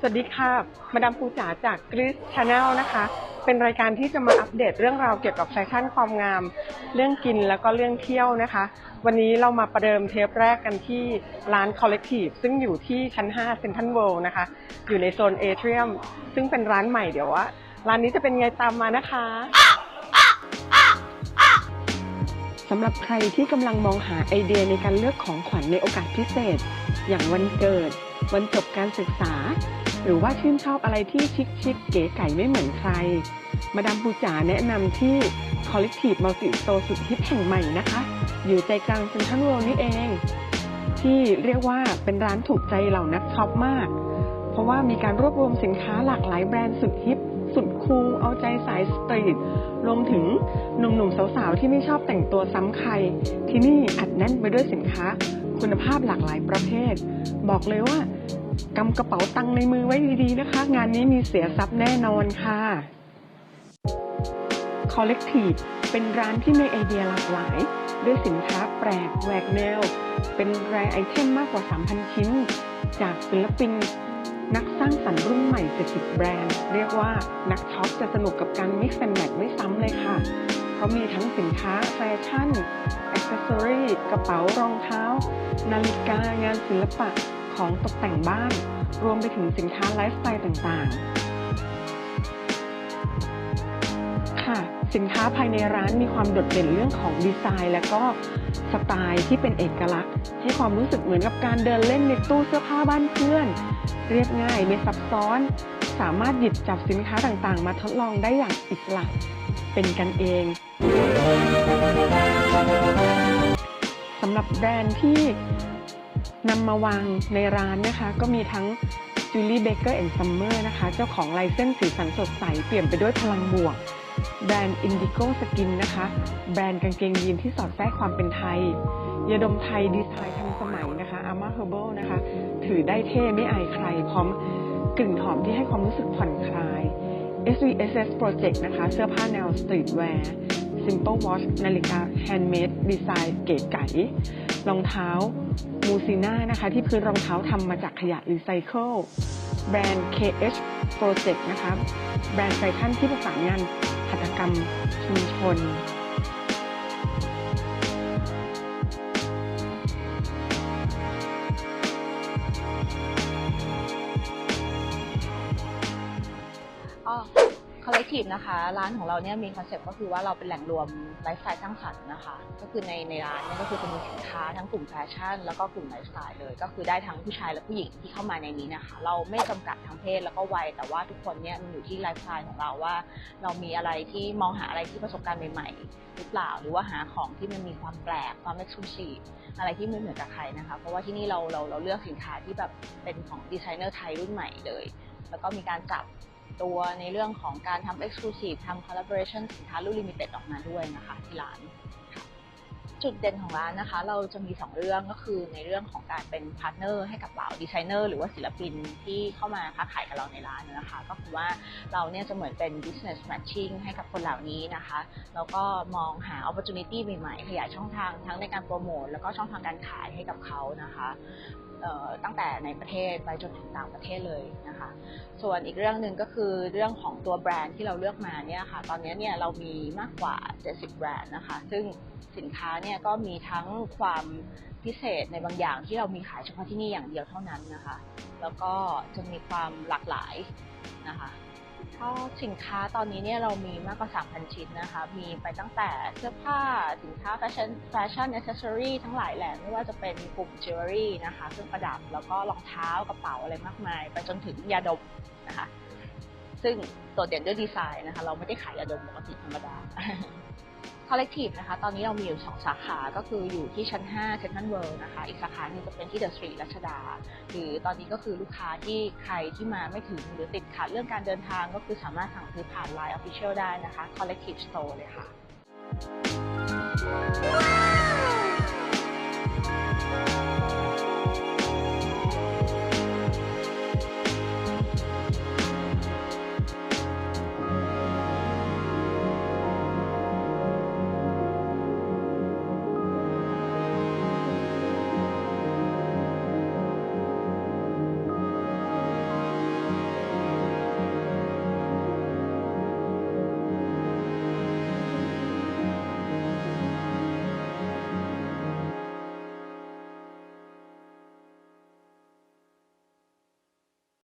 สวัสดีค่ะ มาดามปูจ๋าจากกริสชาแนลนะคะ เป็นรายการที่จะมาอัปเดตเรื่องราวเกี่ยวกับแฟชั่นความงาม เรื่องกินแล้วก็เรื่องเที่ยวนะคะ วันนี้เรามาประเดิมเทปแรกกันที่ร้าน Collective ซึ่งอยู่ที่ชั้น5 Central World นะคะ อยู่ในโซนเอเทรียม ซึ่งเป็นร้านใหม่เดี๋ยวว่าร้านนี้จะเป็นไงตามมานะคะสำหรับใครที่กำลังมองหาไอเดียในการเลือกของขวัญในโอกาสพิเศษ อย่างวันเกิด วันจบการศึกษา หรือว่าชื่นชอบอะไรที่ชิคชิคเก๋ไก่ไม่เหมือนใคร มาดามปูจ๋าแนะนำที่ Collective Multi Store สุดฮิตแห่งใหม่นะคะ อยู่ใจกลางเซ็นทรัลเวิลด์นี่เอง ที่เรียกว่าเป็นร้านถูกใจเหล่านักช็อปมาก เพราะว่ามีการรวบรวมสินค้าหลากหลายแบรนด์สุดฮิปสุดคูลเอาใจสายสตรีทรวมถึงหนุ่มๆสาวๆที่ไม่ชอบแต่งตัวซ้ำใคร ที่นี่อัดแน่นไปด้วยสินค้า คุณภาพหลากหลายประเภท บอกเลยว่า กำกระเป๋าตังค์ในมือไว้ดีๆนะคะ งานนี้มีเสียทรัพย์แน่นอนค่ะ Collective เป็นร้านที่มีไอเดียหลากหลาย ด้วยสินค้าแปลกแหวกแนว เป็นแรไอเทมมากกว่า 3,000 ชิ้น จากศิลปินนักสร้างสรรค์รุ่นใหม่70แบรนด์ เรียกว่านักช็อปจะสนุกกับการ mix and match ไม่ซ้ำเลยค่ะ เพราะมีทั้งสินค้าแฟชั่นอ c เซสซอรีกระเป๋ารองเท้า นาฬิกางานศิลปะ ของตกแต่งบ้าน รวมไปถึงสินค้าไลฟ์สไตล์ต่างๆ ค่ะ สินค้าภายในร้านมีความโดดเด่นเรื่องของดีไซน์ และก็สไตล์ที่เป็นเอกลักษณ์ ให้ความรู้สึกเหมือนกับการเดินเล่นในตู้เสื้อผ้าบ้านเพื่อน เรียบง่ายไม่ซับซ้อน สามารถหยิบจับสินค้าต่างๆ มาทดลองได้อย่างอิสระเป็นกันเองสำหรับแบรนด์ที่ นำมาวางในร้านนะคะ ก็มีทั้ง Julie Baker and Summer นะคะ เจ้าของลายเส้นสีสันสดใส เปลี่ยนไปด้วยพลังบวก แบรนด์ Indigo Skin นะคะ แบรนด์กางเกงยีนที่สอดแทรกความเป็นไทยยาดมไทยดีไซน์ทันสมัยนะคะ Ama Herbal นะคะ ถือได้เท่ไม่อายใคร พร้อมกลิ่นหอมที่ให้ความรู้สึกผ่อนคลาย SVSS Project นะคะ เสื้อผ้าแนวสตรีทแวร์ Simple Watch นาฬิกา Handmade ดีไซน์เก๋ไก๋รองเท้ามูซีน่านะคะที่พื้นรองเท้าทำมาจากขยะรีไซเคิลแบรนด์ KH Project นะคะแบรนด์แฟชั่นที่ประสานงานหัตถกรรมชุมชน collective นะคะ ร้านของเราเนี่ยมีคอนเซ็ปต์ก็คือว่าเราเป็นแหล่งรวมไลฟ์สไตล์สร้างสรรค์นะคะ ก็คือในในร้านเนี่ยก็คือจะมีสินค้าทั้งกลุ่มแฟชั่น แล้วก็กลุ่มไลฟ์สไตล์เลย ก็คือได้ทั้งผู้ชายและผู้หญิงที่เข้ามาในนี้นะคะ เราไม่จำกัดทางเพศแล้วก็วัยแต่ว่าทุกคนเนี่ยมันอยู่ที่ไลฟ์สไตล์ของเราว่า เรามีอะไรที่มองหาอะไรที่ประสบการณ์ใหม่ๆหรือเปล่าหรือว่าหาของที่มันมีความแปลกความเอ็กซ์คลูซีฟอะไรที่ไม่เหมือนกับใครนะคะ เพราะว่าที่นี่เราเราเราเลือกสินค้าที่แบบเป็นของดีไซเนอร์ไทยรุ่นใหม่เลย แล้วก็มีการจับ ตัวในเรื่องของการทำ Exclusive ทำ Collaboration สินค้ารุ่น Limited ออกมาด้วยนะคะที่ร้านค่ะ จุดเด่นของร้านนะคะ เราจะมี 2 เรื่องก็คือในเรื่องของการเป็นพาร์ทเนอร์ให้กับเหล่าดีไซเนอร์หรือว่าศิลปินที่เข้ามาค้าขายกับเราในร้านนะคะ ก็คือว่าเราเนี่ยจะเหมือนเป็น business matching ให้กับคนเหล่านี้นะคะแล้วก็มองหา opportunity ใหม่ๆขยายช่องทางทั้งในการโปรโมทแล้วก็ช่องทางการขายให้กับเขานะคะตั้งแต่ในประเทศไปจนถึงต่างประเทศเลยนะคะ ส่วนอีกเรื่องหนึ่งก็คือเรื่องของตัวแบรนด์ที่เราเลือกมาเนี่ยค่ะ ตอนนี้เนี่ยเรามีมากกว่า 70 แบรนด์นะคะ ซึ่งสินค้าเนี่ยก็มีทั้งความพิเศษในบางอย่างที่เรามีขายเฉพาะที่นี่อย่างเดียวเท่านั้นนะคะ แล้วก็จะมีความหลากหลายนะคะก็สินค้าตอนนี้เนี่ยเรามีมากกว่า 3,000 ชิ้นนะคะ มีไปตั้งแต่เสื้อผ้า สินค้าแฟชั่นแฟชั่นอ c เซอรีทั้งหลายแหละ ไม่ว่าจะเป็นกลุ่มจิวเวลรี่นะคะ เครื่องประดับ แล้วก็รองเท้ากระเป๋าอะไรมากมาย ไปจนถึงยาดมนะคะ ซึ่งโดดเด่นด้วยดีไซน์นะคะ เราไม่ได้ขายยาดมปกติธรรมดา Collective นะคะ ตอนนี้เรามีอยู่ 2 สาขาก็คืออยู่ที่ชั้น 5 Central World นะคะ อีกสาขาหนึ่งจะเป็นที่เดอะสตรีทรัชดา หรือตอนนี้ก็คือลูกค้าที่ใครที่มาไม่ถึงหรือติดขัดเรื่องการเดินทางก็คือสามารถสั่งซื้อผ่าน Line Official ได้นะคะ Collective Store เลยค่ะ Wow.